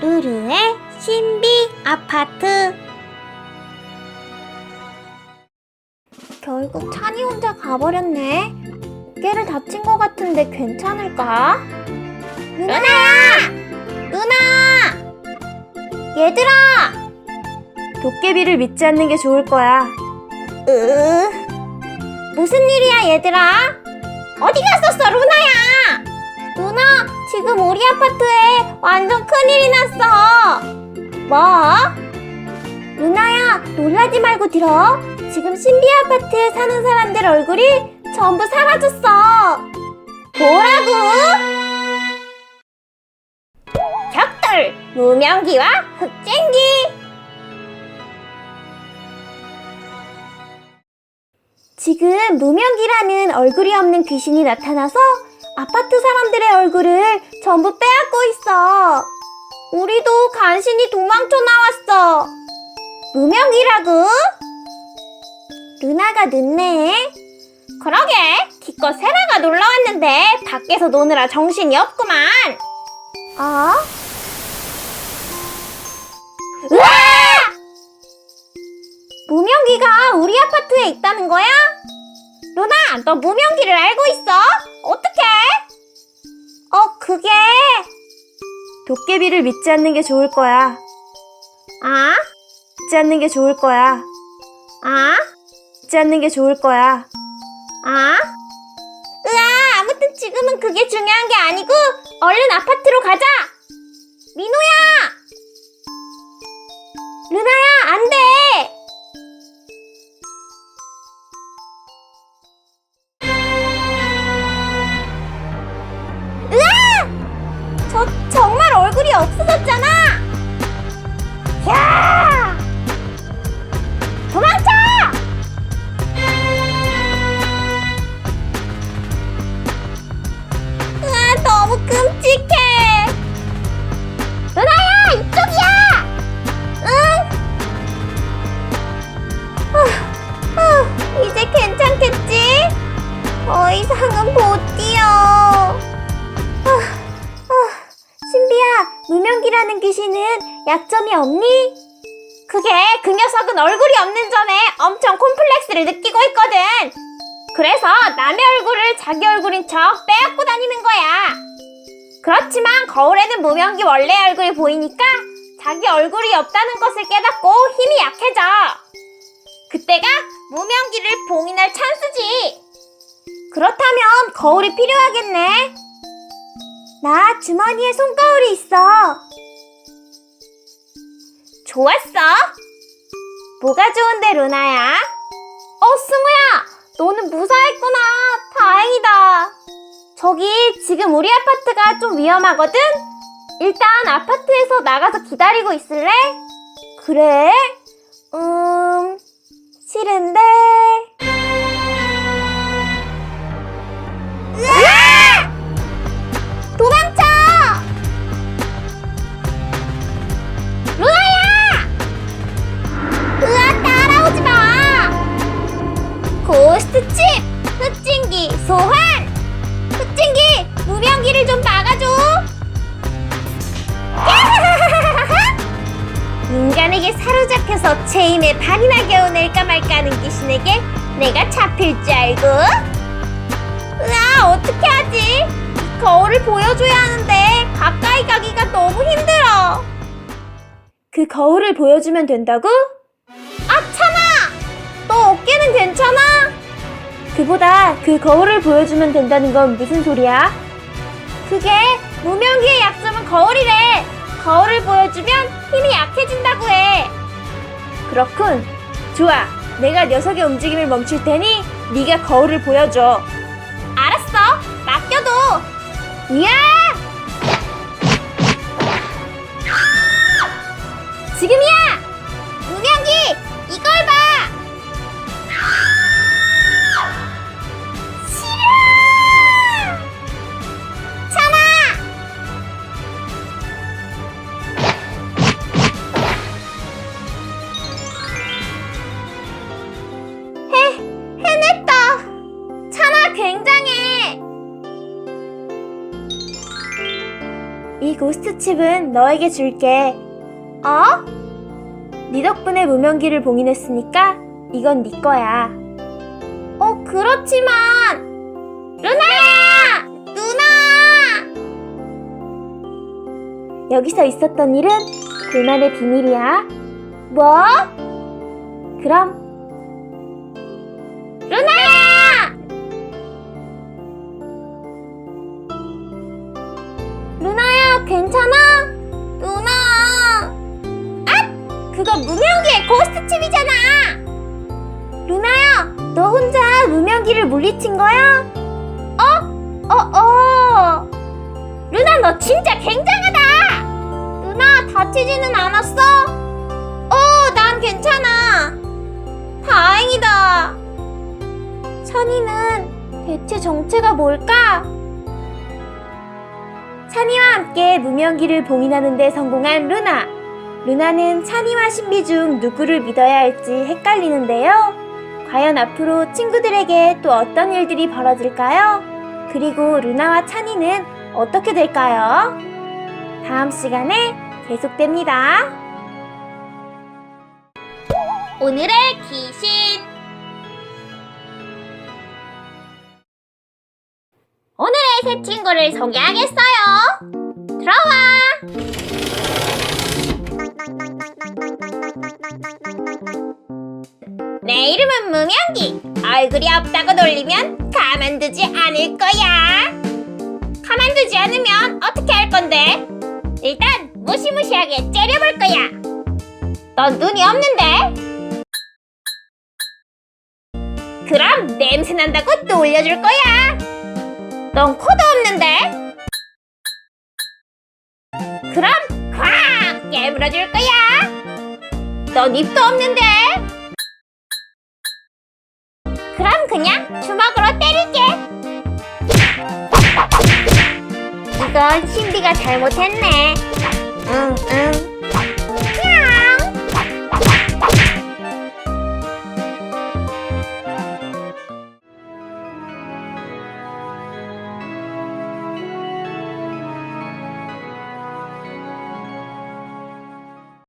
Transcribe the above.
루루의 신비 아파트 결국 찬이 혼자 가버렸네 어깨를 다친 것 같은데 괜찮을까? 누나야! 누나! 얘들아! 도깨비를 믿지 않는 게 좋을 거야. 으 무슨 일이야 얘들아? 어디 갔었어 루나야? 지금 우리 아파트에 완전 큰일이 났어 뭐? 루나야 놀라지 말고 들어 지금 신비 아파트에 사는 사람들 얼굴이 전부 사라졌어 뭐라고? 벽돌 무명기와 흑쟁기 지금 무명기라는 얼굴이 없는 귀신이 나타나서 아파트 사람들의 얼굴을 전부 빼앗고 있어. 우리도 간신히 도망쳐 나왔어. 무명기라고? 루나가 늦네. 그러게, 기껏 세라가 놀러 왔는데 밖에서 노느라 정신이 없구만. 어? 으아! 무명기가 우리 아파트에 있다는 거야? 루나, 너 무명기를 알고 있어? 어떡해? 어, 그게... 도깨비를 믿지 않는 게 좋을 거야. 아? 믿지 않는 게 좋을 거야. 아? 믿지 않는 게 좋을 거야. 아? 으아, 아무튼 지금은 그게 중요한 게 아니고 얼른 아파트로 가자. 민호야! 루나야, 안 돼! 못 뛰어. 후, 후, 신비야, 무명기라는 귀신은 약점이 없니? 그게 그 녀석은 얼굴이 없는 점에 엄청 콤플렉스를 느끼고 있거든. 그래서 남의 얼굴을 자기 얼굴인 척 빼앗고 다니는 거야. 그렇지만 거울에는 무명기 원래 얼굴이 보이니까 자기 얼굴이 없다는 것을 깨닫고 힘이 약해져. 그때가 무명기를 봉인할 찬스지. 그렇다면 거울이 필요하겠네. 나 주머니에 손거울이 있어. 좋았어. 뭐가 좋은데, 루나야? 어, 승우야! 너는 무사했구나. 다행이다. 저기 지금 우리 아파트가 좀 위험하거든? 일단 아파트에서 나가서 기다리고 있을래? 그래? 음, 싫은데. 으아! 도망쳐! 루나야! 으아, 따라오지 마! 고스트칩! 흑진기 소환! 흑진기! 무명기를 좀 막아줘! 인간에게 사로잡혀서 체임에 반이나 겨우낼까 말까 하는 귀신에게 내가 잡힐 줄 알고? 으아, 어떻게 하지? 이 거울을 보여줘야 하는데 가까이 가기가 너무 힘들어. 그 거울을 보여주면 된다고? 아, 참아! 너 어깨는 괜찮아? 그보다 그 거울을 보여주면 된다는 건 무슨 소리야? 그게 무명기의 약점은 거울이래. 거울을 보여주면 힘이 약해진다고 해. 그렇군. 좋아. 내가 녀석의 움직임을 멈출 테니 네가 거울을 보여줘. 맡겨도. 이야! 지금이야! 고스트 칩은 너에게 줄게. 어? 네 덕분에 무명기를 봉인했으니까 이건 네 거야. 어, 그렇지만 루나야! 누나! 여기서 있었던 일은 그날의 비밀이야. 뭐? 그럼 괜찮아? 누나! 아! 그거 무명기의 고스트칩이잖아! 루나야, 너 혼자 무명기를 물리친 거야? 어, 어! 루나, 너 진짜 굉장하다! 누나, 다치지는 않았어? 어, 난 괜찮아! 다행이다! 찬이는 대체 정체가 뭘까? 찬이와 함께 무명기를 봉인하는 데 성공한 루나. 루나는 찬이와 신비 중 누구를 믿어야 할지 헷갈리는데요. 과연 앞으로 친구들에게 또 어떤 일들이 벌어질까요? 그리고 루나와 찬이는 어떻게 될까요? 다음 시간에 계속됩니다. 오늘의 귀신 새 친구를 소개하겠어요. 들어와. 내 이름은 무명기 얼굴이 없다고 놀리면 가만두지 않을 거야. 가만두지 않으면 어떻게 할 건데? 일단 무시무시하게 째려볼 거야. 넌 눈이 없는데? 그럼 냄새 난다고 또 올려줄 거야. 넌 코도 없는데. 그럼 콱 깨물어줄 거야. 넌 입도 없는데. 그럼 그냥 주먹으로 때릴게. 이건 신비가 잘못했네.